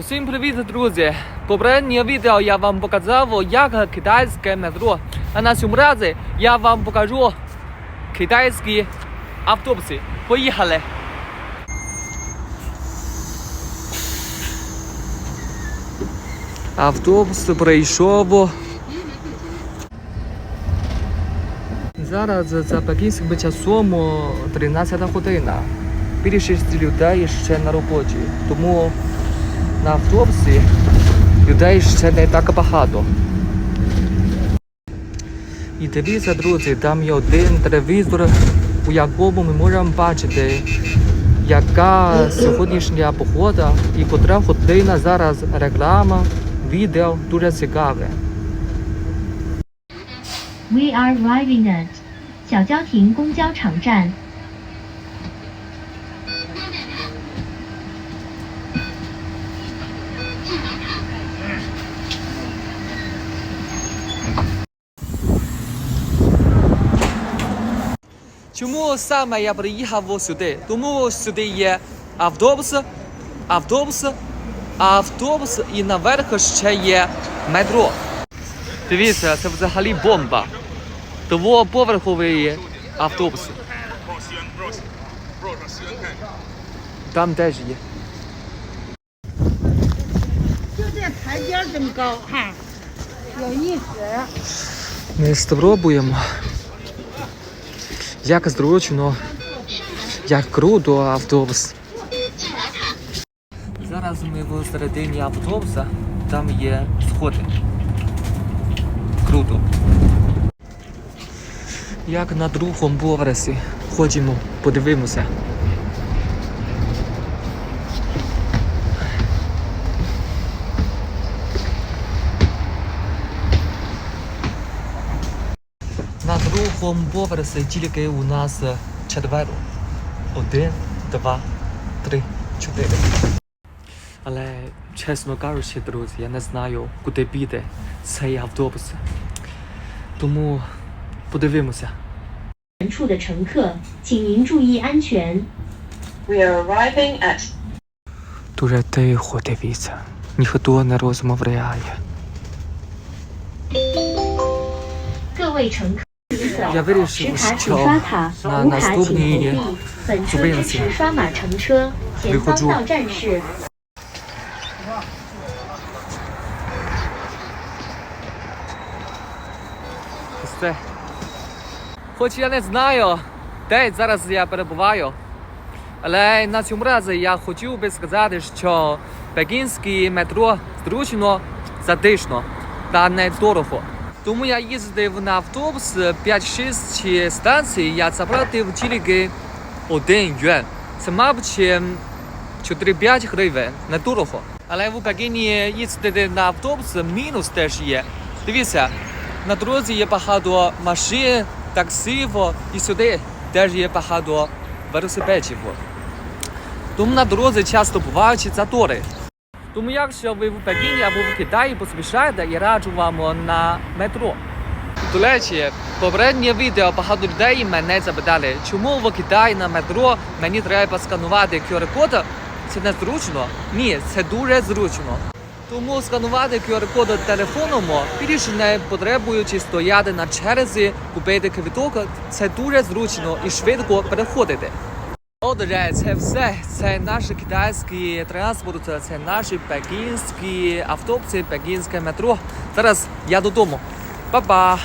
Усім привіт, друзі! Попереднє відео я вам показав, як китайське метро. А на цьому разі я вам покажу китайські автобуси. Поїхали! Автобус прийшов. Зараз за пекінським часом 13 година. Більшість людей ще на роботі, тому на автобусі людей ще не так багато. І дивіться, друзі, там є один телевізор, у якому ми можемо бачити, яка сьогоднішня погода і котра година зараз реклама, відео дуже цікаве. We are arriving at 小蕉亭公交场站。 Чому саме я приїхав сюди? Тому сюди є автобус, автобус, автобус і наверху ще є метро. Дивіться, це взагалі бомба. Двоповерховий автобус. Там теж є. Ми спробуємо. Як зручно, як круто автобус. Зараз ми в середині автобуса, там є сходи. Круто. Як на другому поверсі. Ходімо, подивимося. На другому поверсі тільки у нас е, четверо. Один, два, три, чотири. Але, чесно кажучи, друзі, я не знаю, куди піде цей автобус. Тому подивимося. Дуже тихо дивіться. Ніхто не розмовляє. Я вирішив, що на наступній зупинці виходжу. Це. Хоч я не знаю, де зараз я перебуваю, але на цьому разі я хотів би сказати, що пекінське метро зручно, затишно та недорого. Тому я їздив на автобус 5-6 станцій, я заплатив тільки 1 юан. Це, мабуть, 4-5 гривень, недорого. Але в Пекіні їздити на автобус мінус теж є. Дивіться, на дорозі є багато машин, таксів, і сюди теж є багато велосипедів. Тому на дорозі часто бувають затори. Тому якщо ви в Пекіні або в Китаї поспішаєте, я раджу вам на метро. До речі, попереднє відео багато людей мене запитали, чому в Китаї на метро мені треба сканувати QR-код. Це не зручно? Ні, це дуже зручно. Тому сканувати QR-код телефоном більше не потребуючи стояти на черзі, купити квиток, це дуже зручно і швидко переходити. Отже, це все. Це наш китайський транспорт, це наші пекінські автобуси, пекінське метро. Зараз я додому. Па-па!